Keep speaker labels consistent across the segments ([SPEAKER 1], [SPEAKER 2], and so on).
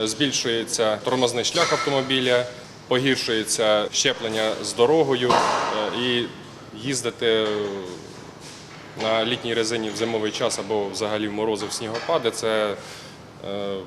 [SPEAKER 1] Збільшується тормозний шлях автомобіля, погіршується щеплення з дорогою е, і їздити е, на літній резині в зимовий час або взагалі в морози в снігопади це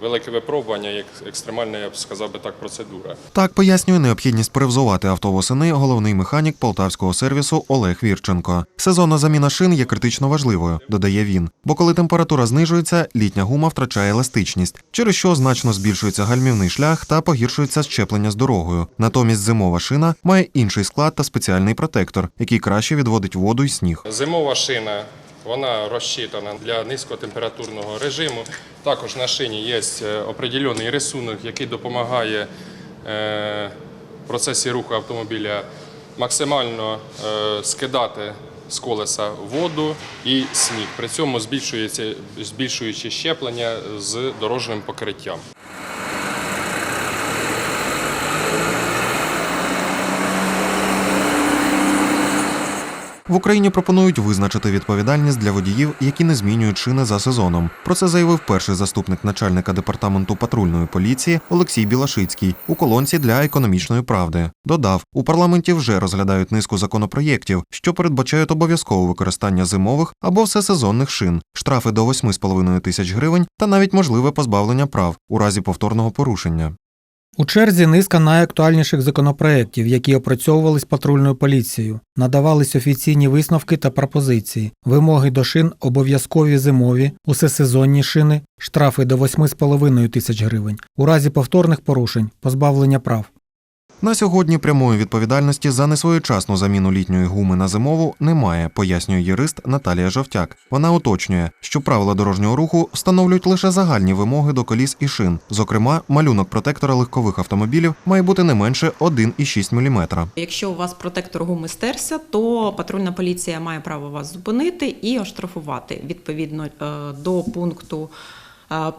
[SPEAKER 1] велике випробування, як екстремальна, я б сказав би так, процедура.
[SPEAKER 2] Так пояснює необхідність перевзувати авто восени головний механік полтавського сервісу Олег Вірченко. Сезонна заміна шин є критично важливою, додає він. Бо коли температура знижується, літня гума втрачає еластичність, через що значно збільшується гальмівний шлях та погіршується щеплення з дорогою. Натомість зимова шина має інший склад та спеціальний протектор, який краще відводить воду й сніг.
[SPEAKER 1] Зимова шина вона розчитана для низькотемпературного режиму. Також на шині є е, определений рисунок, який допомагає е, в процесі руху автомобіля максимально е, скидати з колеса воду і сніг. При цьому збільшується, збільшуючи щеплення з дорожнім покриттям.
[SPEAKER 2] В Україні пропонують визначити відповідальність для водіїв, які не змінюють шини за сезоном. Про це заявив перший заступник начальника департаменту патрульної поліції Олексій Білашицький у колонці для економічної правди. Додав, у парламенті вже розглядають низку законопроєктів, що передбачають обов'язкове використання зимових або всесезонних шин, штрафи до 8,5 тисяч гривень та навіть можливе позбавлення прав у разі повторного порушення.
[SPEAKER 3] У черзі низка найактуальніших законопроєктів, які опрацьовувались патрульною поліцією, надавались офіційні висновки та пропозиції, вимоги до шин обов'язкові зимові, усесезонні шини, штрафи до 8,5 тисяч гривень, у разі повторних порушень, позбавлення прав.
[SPEAKER 2] На сьогодні прямої відповідальності за несвоєчасну заміну літньої гуми на зимову немає, пояснює юрист Наталія Жовтяк. Вона уточнює, що правила дорожнього руху встановлюють лише загальні вимоги до коліс і шин. Зокрема, малюнок протектора легкових автомобілів має бути не менше 1,6 мм.
[SPEAKER 4] Якщо у вас протектор гуми стерся, то патрульна поліція має право вас зупинити і оштрафувати відповідно е, до пункту.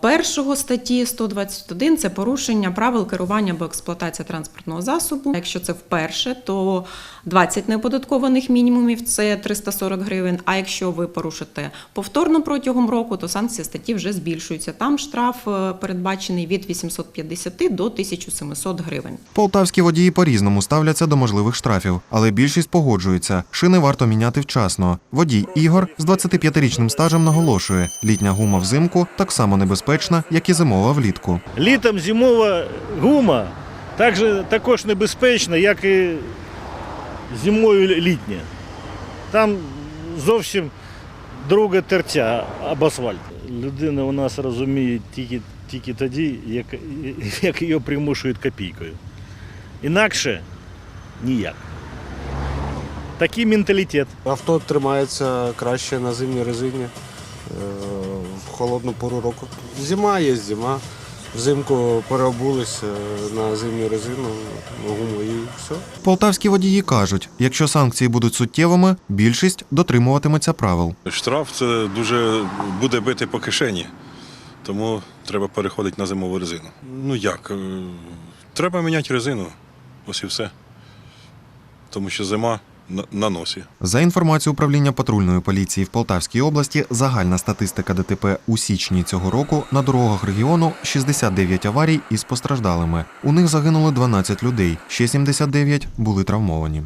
[SPEAKER 4] Першого статті 121 це порушення правил керування або експлуатація транспортного засобу. Якщо це вперше, то 20 неоподаткованих мінімумів це 340 гривень. А якщо ви порушите повторно протягом року, то санкція статті вже збільшується. Там штраф е, передбачений від 850 до 1700 гривень.
[SPEAKER 2] Полтавські водії по-різному ставляться до можливих штрафів, але більшість погоджується. Шини варто міняти вчасно. Водій Ігор з 25-річним стажем наголошує, літня гума взимку так само небезпечна, як і зимова влітку.
[SPEAKER 5] Літом зимова гума також, також небезпечна, як і зимою літня. Там зовсім друге тертя об асфальт. Людина у нас розуміє тільки, тільки тоді, як, як її примушують копійкою. Інакше ніяк. Такий менталітет.
[SPEAKER 6] Авто тримається краще на зимній резині в холодну пору року. Зима є зима. Взимку переобулись е, на зимню резину, на гуму і все.
[SPEAKER 2] Полтавські водії кажуть, якщо санкції будуть суттєвими, більшість дотримуватиметься правил.
[SPEAKER 7] Штраф це дуже буде бити по кишені, тому треба переходити на зимову резину. Ну як? е, Треба міняти резину. Ось і все. Тому що зима на- носі.
[SPEAKER 2] За інформацією управління патрульної поліції в Полтавській області, загальна статистика ДТП у січні цього року на дорогах регіону 69 аварій із постраждалими. У них загинули 12 людей, ще 79 були травмовані.